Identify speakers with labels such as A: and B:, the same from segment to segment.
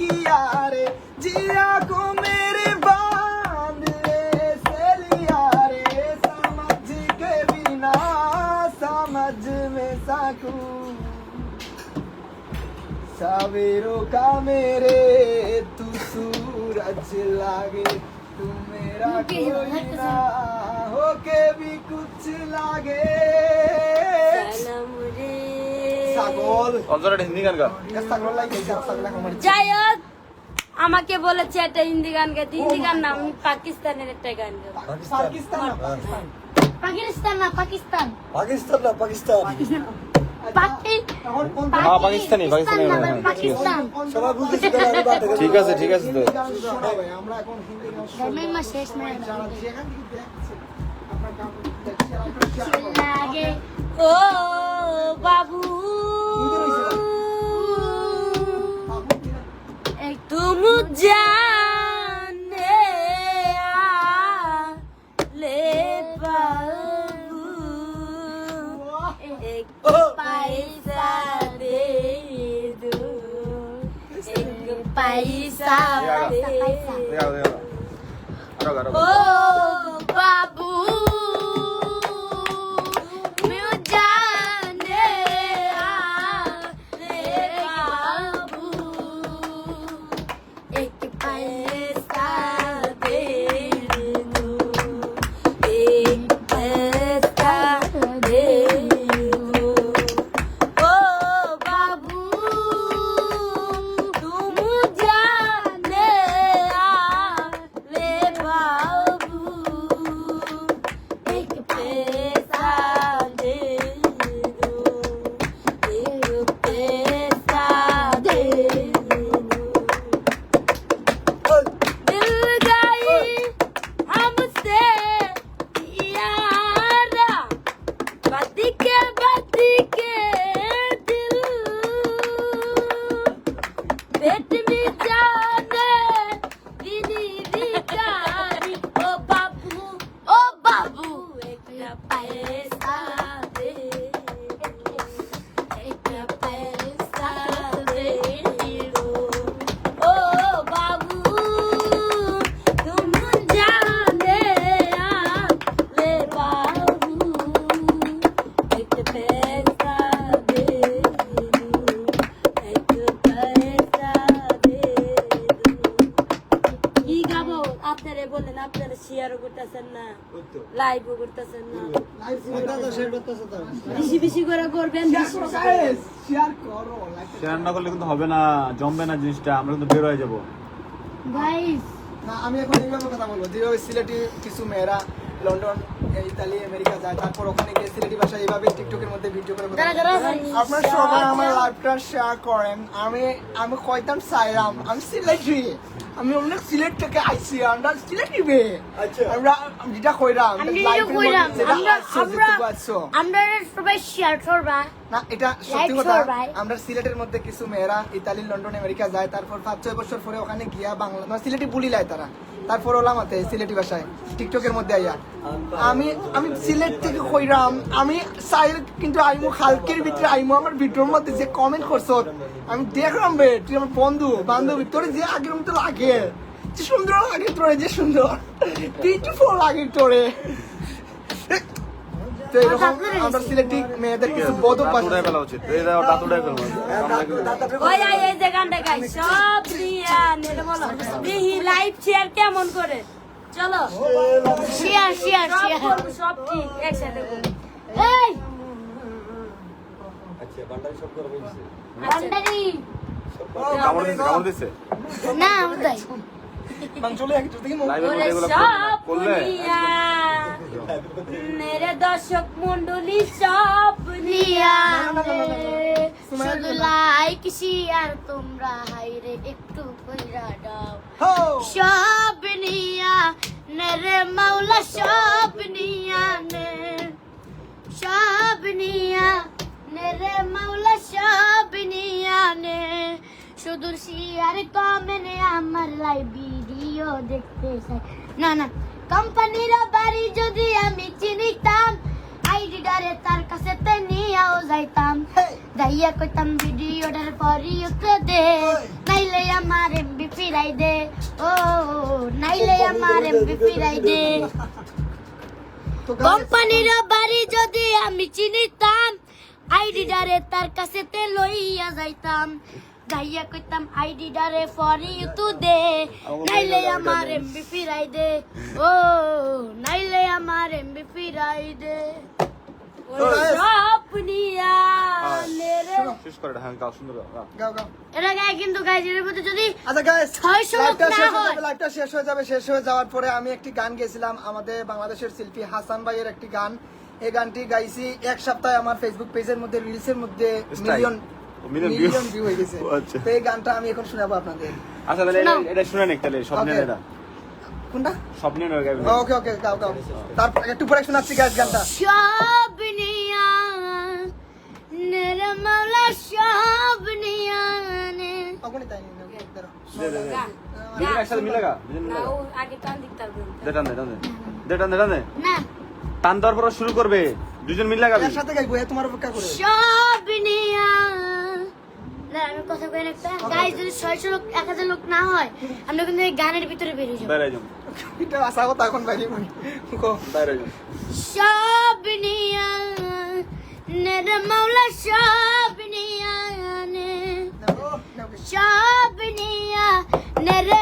A: किया रे जिया को मेरे बाँध ले सलिया रे समझ के बिना समझ में सकू सवेरों का मेरे तू सूरज लागे तू मेरा कोई ना होके भी कुछ लागे।
B: যাই হোক আমাকে বলেছে একটা হিন্দি গান গাইতে হিন্দি গান না আমি পাকিস্তানের একটা গান গাবো।
A: পাকিস্তান। না পাকিস্তান।
C: পাকিস্তান না পাকিস্তান।
D: পাকিস্তান না পাকিস্তান।
C: পাকি
A: এখন কোন
E: হ্যাঁ পাকিস্তানি পাকিস্তানি হ্যাঁ, ঠিক আছে। ঠিক আছে তো।
C: শেষ
B: ও বাবু। तुम जाने आ, ले बाबू एक पैसा दे दो एक पैसा दे ओ बाबू আপনারে বলেন আপনারা শেয়ারও করতেছেন না লাইভও করতেছেন না। বেশি বেশি করে করবেন বেশি বেশি করে।
A: Guys, share করো
E: শেয়ার না করলে কিন্তু হবে না জমবে না জিনিসটা আমরা কিন্তু বের হয়ে যাব।
C: গাইস
A: না আমি এখন এইভাবে কথা বলব। যেভাবে সিলেটি কিছু মেয়েরা লন্ডন ইতালি আমেরিকা যায় তারপর ওখানে গিয়ে সিলেটি ভাষায় এইভাবে টিকটকের মধ্যে ভিডিও করে আপনার সবাই আমার লাইভটা শেয়ার করেন। আমি আমি কয়তাম চাইলাম আমি সিলেটি। আমি অনেক সিলেট থেকে আইছি আমরা সিলেট নিবে
D: আচ্ছা।
A: আমরা যেটা যেটা
C: আমরা। আমরা সবাই শেয়ার করবা
A: না এটা সত্যি কথা আমরা সিলেটের মধ্যে কিছু মেয়েরা ইতালি লন্ডন আমেরিকা যায় তারপর পাঁচ ছয় বছর পরে ওখানে গিয়া বাংলা মানে সিলেটি বুলি লাই তারা। তারপর ওলাম হাতে সিলেটি ভাষায় টিকটকের মধ্যে আইয়া। আমি আমি সিলেট থেকে কইরাম আমি চাই কিন্তু আইমু খালকের ভিতরে আইমু আমার ভিডিওর মধ্যে যে কমেন্ট করছ আমি দেখলাম বে তুই আমার বন্ধু বান্ধবী তোর যে আগের মতো লাগে যে সুন্দর লাগে তোরে যে সুন্দর বিউটিফুল লাগে তোরে। তো এরকম আমরা সিলেটি মেয়েদের কিছু বদ অভ্যাস
E: দাঁতুড়ায় ফেলা উচিত। এই দাও দাঁতুড়ায় ফেলব
B: ওই আই এই যে গানটা গাই সব দিয়া নেলে বলো। লাইভ শেয়ার কেমন করে? চলো।
C: শেয়ার শেয়ার
B: সব
C: শেয়ার।
B: সব ঠিক একসাথে
C: এই!
D: আচ্ছা বান্ডারি সব করে বলছে
C: ভান্ডারি
E: কামড় দিচ্ছে
C: না উদয়
A: মাংস
E: এগুলো
B: সব
E: করলে?
B: দর্শক মন্ডলী সব
C: শুধু লাইক শেয়ার তোমরা হাইরে একটু কইরা দাও। সব নিয়া নেরে মাওলা সব নিয়া নে। সব নিয়া নেরে মাওলা সব নিয়া নে। শুধু শেয়ার কমেন্টে আমার লাইভ ভিডিও দেখতে চাই। না না কোম্পানির বাড়ি যদি আমি চিনিতাম আইডিটারে তার কাছে তে নিয়েও যাইতাম। যাইয়া কইতাম ভিডিওটার পরিয়তে দে নাইলে
B: আমার এমবি ফিরাই দে ও নাইলে আমার এমবি ফিরাই দে। কোম্পানির বাড়ি যদি আমি চিনিতাম আইডি ডারে তার কাছে তে লইয়া যাইতাম। যাইয়া কইতাম আইডি ডারে ফর ইউ টু দে নাইলে আমার এমবি ফিরাই দে। ও নাইলে আমার এমবি ফিরাই দে।
A: তো guys,
F: স্বপ্নিয়া নেরে
E: শেষ হ্যাঁ গাও সুন্দর গাও, গাও।
A: গাও গাও।
B: এটা গায়ে কিন্তু গাইজ এর মধ্যে যদি
A: আচ্ছা গাইস
B: 600 লোক
A: লাইভটা
B: না
A: শেষ হয়ে যাবে শেষ হয়ে যাবে শেষ হয়ে যাওয়ার পরে আমি একটি গান গেয়েছিলাম আমাদের বাংলাদেশের শিল্পী হাসান ভাইয়ের একটি গান। এই গানটি গাইছি এক সপ্তাহে আমার ফেসবুক পেজের মধ্যে রিলসের মধ্যে. মিলিয়ন? মিলিয়ন ভিউ হয়ে গেছে।
E: আচ্ছা।
A: তো এই গানটা আমি এখন শোনাবো আপনাদের।
E: আচ্ছা তাহলে এটা- শুনে নেক তাহলে স্বপ্নের এটা
A: কোনটা?
E: স্বপ্নের এটা
A: ওকে ওকে গাও গাও। তারপর একটু পরে শোনাচ্ছি গাইস গানটা।
B: নে।
A: ওখানে তাই
E: একসাথে
F: আগে টান দিক তার
E: দে টান দে টান দে। দে টান দে টান দে।
B: না।
E: টান দেওয়ার পর শুরু করবে। দুজন মিলে গাবি।
A: এর সাথে গাইবো তোমার অপেক্ষা করে।
B: আমি কথা কই একটা। গাইজ যদি ছয়শো লোক এক হাজার লোক না হয় আমরা কিন্তু এই গানের ভিতরে বেরিয়ে যাব।
A: এটা আশা কথা এখন বাইরে কো।
E: বাইরে যাও
B: সব নিয়া নেরে মাওলা সব নিয়া নে
A: নাও নাও
B: সব নিয়া নেরে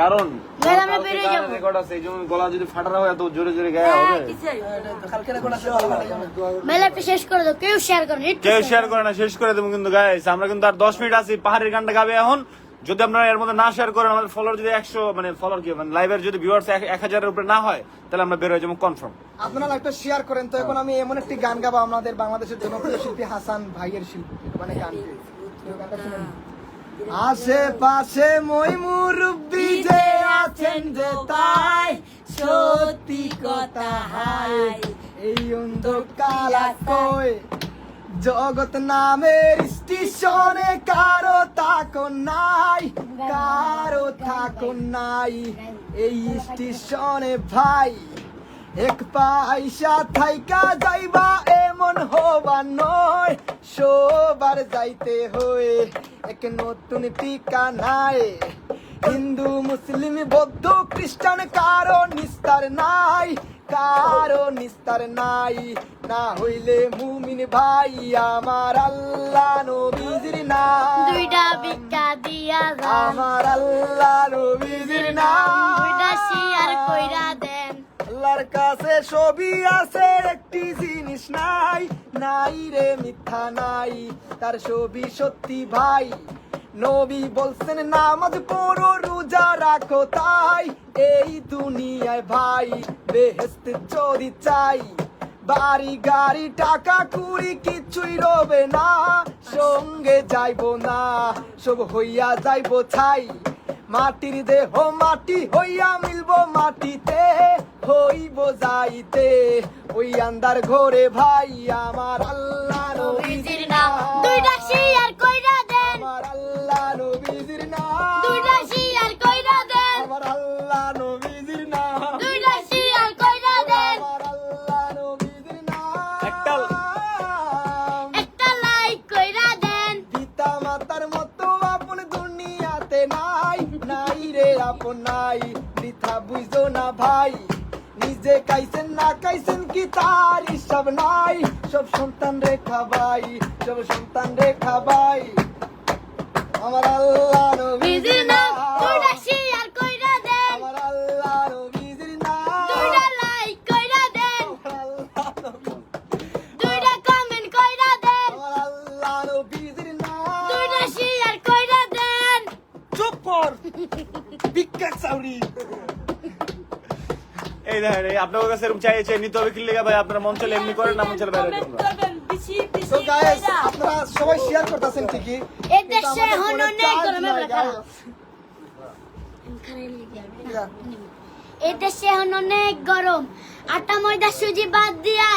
E: কারণ। রেকর্ড আছে এই জন্য গলা যদি ফাটারা হয় এত জোরে জোরে গায়ে
F: হ্যাঁ,
E: হবে।
B: মেলাটা শেষ করে দাও কেউ শেয়ার করো একটু
E: কেউ শেয়ার করে না শেষ করে দেবো কিন্তু গাইস আমরা কিন্তু আর দশ মিনিট আছি পাহাড়ের গানটা গাবে এখন। যদি আপনারা এর মধ্যে না শেয়ার করেন আমাদের ফলোয়ার যদি একশো মানে ফলোয়ার কি মানে লাইভের যদি ভিউয়ার্স এক হাজারের উপরে না হয় তাহলে আমরা বের হয়ে যাব কনফার্ম
A: আপনারা একটা শেয়ার করেন তো এখন আমি এমন একটি গান গাবো আমাদের বাংলাদেশের জনপ্রিয় শিল্পী হাসান ভাইয়ের শিল্পী মানে গান গানটা শুনুন। আশেপাশে মই মুরব্বি যে আছেন যে তাই, সত্যি কথা হাই। এই অন্ধকার কই জগৎ নামের স্টেশনে কারও থাকো নাই, কারও থাকো নাই। এই স্টেশনে ভাই এক পয়সা থাইকা যাইবা এমন হবা নয়। সবার যাইতে হয়ে এক নতুন ঠিকানায় হিন্দু মুসলিম বৌদ্ধ খ্রিস্টান কারও নিস্তার নাই কারও নিস্তার নাই। না হইলে মুমিন ভাই আমার আল্লাহ নবীজির নাম।
C: দুইটা ভিক্ষা দিয়া
A: আমার আল্লাহ নবীজির নাম।
C: দুইটা শেয়ার কইরা
A: আল্লাহর কাছে ছবি আছে, একটি জিনিস নাই নাই রে মিথ্যা নাই, তার ছবি সত্যি ভাই। নবী বলছেন, নামাজ পড়ো, রোজা রাখো তাই, এই দুনিয়ায় ভাই বেহেস্ত চোরি চাই। বাড়ি, গাড়ি, টাকা, কুড়ি, কিছুই রবে না, সঙ্গে যাইবো না, সব হইয়া যাইবো ছাই। মাটির দেহ মাটি হইয়া মিলব মাটিতে হইব যাইতে। ওই আন্দার ঘরে ভাই আমার আল্লাহ নিজে কাইছেন না কাইছেন কি তার হিসাব নাই? সব সন্তান রে খাবাই সব সন্তান রে খাবাই। আমার আল্লাহ
C: বিজির
A: নবীজির
C: নাম
A: নাম।
C: দুইটা শেয়ার কইরা দেন।
A: আমার আল্লাহ নবীজির নাম।
C: দুইটা লাইক কইরা দেন।
A: আমার আল্লাহ নবী-
C: দুইটা কমেন্ট কইরা দেন।
A: আমার আল্লাহ নবীজির নাম।
C: দুইটা শেয়ার কইরা দেন।
A: চুপ কর। ভিক্ষা চাউরি।
E: এই দেখেন এই আপনাদের কাছে এরকম চাইছে নিতে হবে কি লেগে ভাই আপনারা মন চলে এমনি করেন না মন চলে বাইরে
A: তো গাইস আপনারা সবাই শেয়ার করতেছেন ঠিকই
C: এই দেশে এখন অনেক
A: ফোনে
C: গরমে রাখা এই দেশে এখন অনেক গরম। আটা ময়দা সুজি বাদ দিয়া